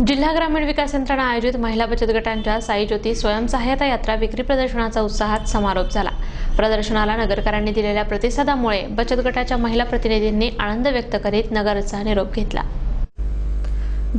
जिल्हा ग्रामीण विकास यंत्रणा आयोजित महिला बचत गटांच्या साई ज्योती स्वयंसहायता यात्रा विक्री प्रदर्शनाचा उत्साहात समारोप झाला. प्रदर्शनाला नगरकरांनी दिलेल्या प्रतिसादामुळे बचत गटाच्या महिला प्रतिनिधींनी आनंद व्यक्त करीत नगरचा निरोप घेतला.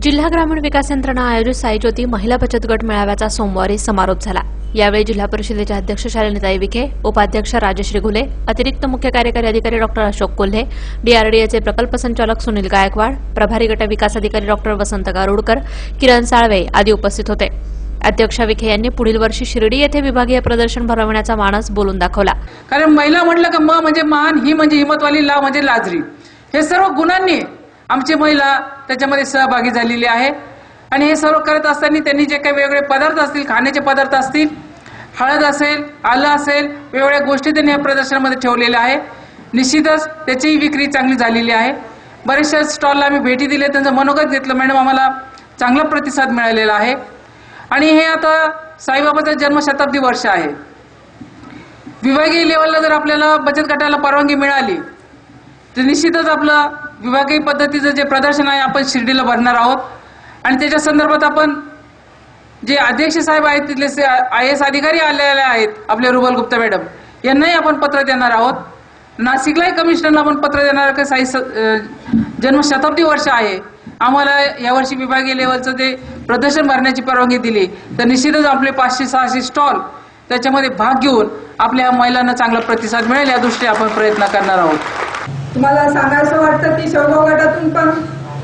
जिल्हा ग्रामीण विकास यंत्रणा आयोजित साईज्योती महिला बचत गट मेळाव्याचा सोमवारी समारोप झाला. यावेळी जिल्हा परिषदेच्या अध्यक्ष शालिनीताई विखे उपाध्यक्ष राजश्री घुले अतिरिक्त मुख्य कार्यकारी अधिकारी डॉक्टर अशोक कोल्हे डीआरडीएचे प्रकल्प संचालक सुनील गायकवाड प्रभारी गट विकास अधिकारी डॉक्टर वसंत गारुडकर किरण साळवे आदी उपस्थित होते. अध्यक्ष विखे यांनी पुढील वर्षी शिर्डी येथे विभागीय प्रदर्शन भरवण्याचा मानस बोलून दाखवला. कारण महिला म्हटलं का म म्हणजे मान ही म्हणजे हिमतवाली ला म्हणजे लाजरी. हे सर्व गुणांनी आमची महिला त्याच्यामध्ये सहभागी झालेली आहे. आणि हे सर्व करत असताना त्यांनी जे काही वेगवेगळे पदार्थ असतील खाण्याचे पदार्थ असतील हळद असेल आलं असेल वेगवेगळ्या गोष्टी त्यांनी या प्रदर्शनामध्ये ठेवलेल्या आहे. निश्चितच त्याचीही विक्री चांगली झालेली आहे. बरेचशा स्टॉलला आम्ही भेटी दिल्या त्यांचं मनोगत घेतलं मॅडम आम्हाला चांगला प्रतिसाद मिळालेला आहे. आणि हे आता साईबाबाचं जन्मशताब्दी वर्ष आहे. विभागीय लेवलला जर आपल्याला बचत गटाला परवानगी मिळाली तर निश्चितच आपलं विभागीय पद्धतीचं जे प्रदर्शन आहे आपण शिर्डीला भरणार आहोत. आणि त्याच्या संदर्भात आपण जे अध्यक्ष साहेब आहेत तिथले आय एस अधिकारी आलेले आहेत आपले रुबल गुप्ता मॅडम. यांनाही आपण पत्र देणार आहोत. नाशिकलाही कमिशनरला आपण पत्र देणार साई स- अं, जन्मशताब्दी वर्ष आहे. आम्हाला यावर्षी विभागीय लेवलचं ते प्रदर्शन भरण्याची परवानगी दिली. तर निश्चितच आपले पाचशे सहाशे स्टॉल त्याच्यामध्ये भाग घेऊन आपल्या महिलांना चांगला प्रतिसाद मिळेल या दृष्टी आपण प्रयत्न करणार आहोत. तुम्हाला सांगायचं वाटतं की शंभर गटातून पण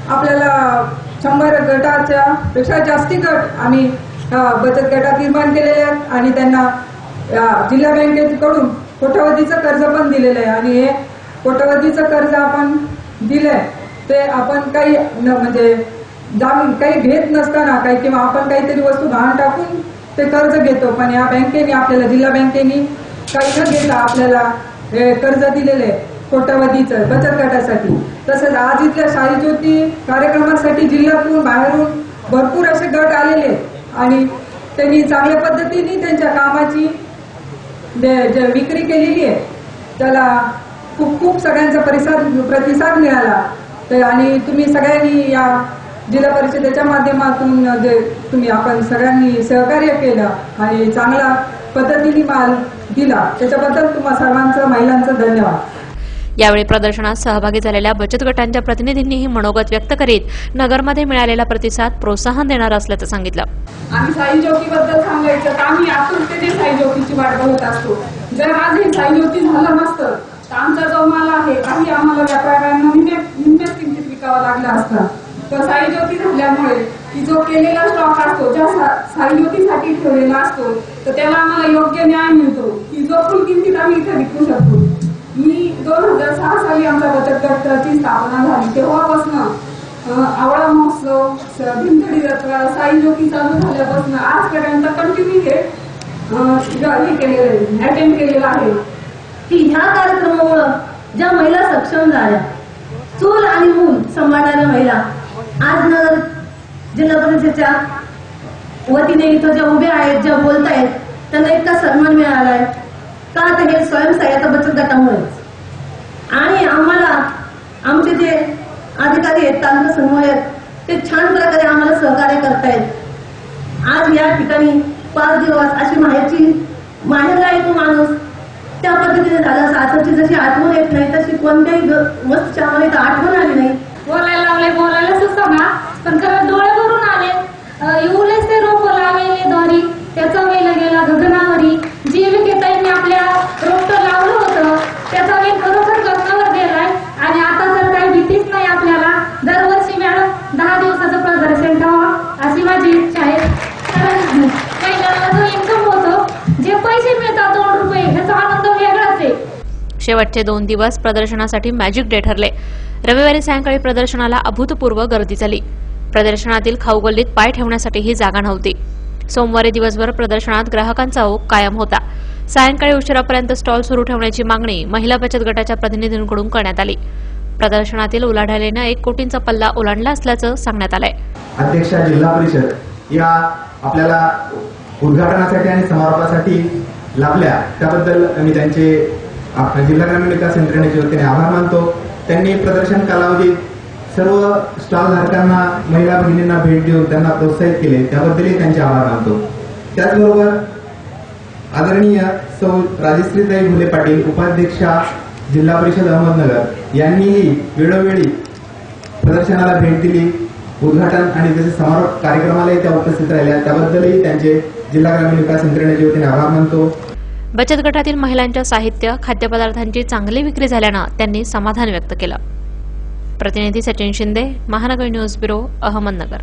आपल्याला शंभर गटाच्या पेक्षा जास्ती गट आम्ही बचत गटात निर्माण केलेले आहेत आणि त्यांना जिल्हा बँकेकडून कोट्यवधीचं कर्ज पण दिलेलं आहे. आणि हे कोट्यवधीचं कर्ज आपण दिलंय ते आपण काही म्हणजे जाऊन काही घेत नसताना काही किंवा आपण काहीतरी वस्तू गहाण टाकून ते कर्ज घेतो. पण या बँकेने आपल्याला जिल्हा बँकेने काही न घेता आपल्याला हे कर्ज दिलेले कोट्यवधीचं बचत गटासाठी. तसंच आज इथल्या शाही ज्योती कार्यक्रमासाठी जिल्ह्यातून बाहेरून भरपूर असे गट आलेले आहेत. आणि त्यांनी चांगल्या पद्धतीने त्यांच्या कामाची जे- जे विक्री केलेली आहे त्याला खूप खूप सगळ्यांचा परिसाद प्रतिसाद मिळाला. तर आणि तुम्ही सगळ्यांनी या जिल्हा परिषदेच्या माध्यमातून जे तुम्ही आपण सगळ्यांनी सहकार्य केलं आणि चांगला पद्धतीने माल दिला. त्याच्याबद्दल तुम्हा सर्वांचं महिलांचं धन्यवाद. यावेळी प्रदर्शनात सहभागी झालेल्या बचत गटांच्या प्रतिनिधींनीही मनोगत व्यक्त करीत नगरमध्ये मिळालेला प्रतिसाद प्रोत्साहन देणार असल्याचं सांगितलं. आम्ही साई ज्योतीबद्दल सांगायचं तर आम्ही आतुरतेने साई ज्योतीची वाट बघत असतो. जर आज हे साई ज्योती झालं नसतं तर आमचा जो माल आहे काही आम्हाला व्यापाऱ्यांना निम्म्याच किमतीत विकावा लागला असता. तर साई ज्योती झाल्यामुळे की जो केलेला स्टॉक असतो ज्या साई ज्योतीसाठी ठेवलेला असतो तर त्याला आम्हाला योग्य न्याय मिळतो. की जो फुल किमतीत आम्ही इथे विकू शकतो. मी दोन हजार सहा साली आमच्या बचत गटाची स्थापना झाली. तेव्हापासून आवळा महोत्सव भिंतडी जत्रा साई ज्योती चालू झाल्यापासून आजपर्यंत कंटिन्यू हे हे केलेलं अटेंड केलेलं आहे. की ह्या कार्यक्रमामुळं ज्या महिला सक्षम झाल्या चूल आणि मूल सांभाळणाऱ्या महिला आज नगर जिल्हा परिषदेच्या वतीने इथं ज्या उभ्या आहेत ज्या बोलत आहेत त्यांना इतका सन्मान मिळालाय. का तर हे स्वयंसहाय्यता बचत व्हायचं आणि आम्हाला आमचे जे अधिकारी आहेत तांत्रिक आहेत ते छान प्रकारे आम्हाला सहकार्य करतायत. आज या ठिकाणी पाच दिवस अशी माहिती माहेरला येतो माणूस त्या पद्धतीने झालं सासरची जशी आठवण येत नाही तशी कोणत्याही मस्त आम्हाला आठवण आली नाही. बोलायला लागले बोलायला सुचना पण खरं शेवटचे दोन दिवस प्रदर्शनासाठी मॅजिक डे ठरले. रविवारी सायंकाळी प्रदर्शनाला अभूतपूर्व गर्दी झाली. प्रदर्शनातील खाऊगल्लीत पाय ठेवण्यासाठी ही जागा नव्हती. सोमवारी दिवसभर प्रदर्शनात ग्राहकांचा ओघ कायम होता. सायंकाळी उशिरापर्यंत स्टॉल सुरू ठेवण्याची मागणी महिला बचत गटाच्या प्रतिनिधींकडून करण्यात आली. प्रदर्शनातील उलाढालीनं एक कोटींचा पल्ला ओलांडला असल्याचं सांगण्यात आलंय. अध्यक्ष जिल्हा परिषद या आपल्याला उद्घाटनासाठी आणि समारोपासाठी लाभल्या. त्याबद्दल मी त्यांचे आपल्या जिल्हा ग्रामीण विकास यंत्रणेच्या वतीने आभार मानतो. त्यांनी प्रदर्शन कालावधीत सर्व स्टॉल धारकांना महिला भगिनींना भेट देऊन त्यांना प्रोत्साहित केले. त्याबद्दलही त्यांचे आभार मानतो. त्याचबरोबर आदरणीय सौ राजश्रीताई भुले पाटील उपाध्यक्षा जिल्हा परिषद अहमदनगर यांनीही वेळोवेळी प्रदर्शनाला भेट दिली. उद्घाटन आणि तसेच समारोप कार्यक्रमालाही त्या उपस्थित राहिल्या त्याबद्दलही त्यांचे जिल्हा ग्रामीण विकास यंत्रणेच्या वतीने आभार मानतो. बचत गटातील महिलांच्या साहित्य खाद्यपदार्थांची चांगली विक्री झाल्यानं त्यांनी समाधान व्यक्त केलं. प्रतिनिधी सचिन शिंदे महानगर न्यूज ब्युरो अहमदनगर.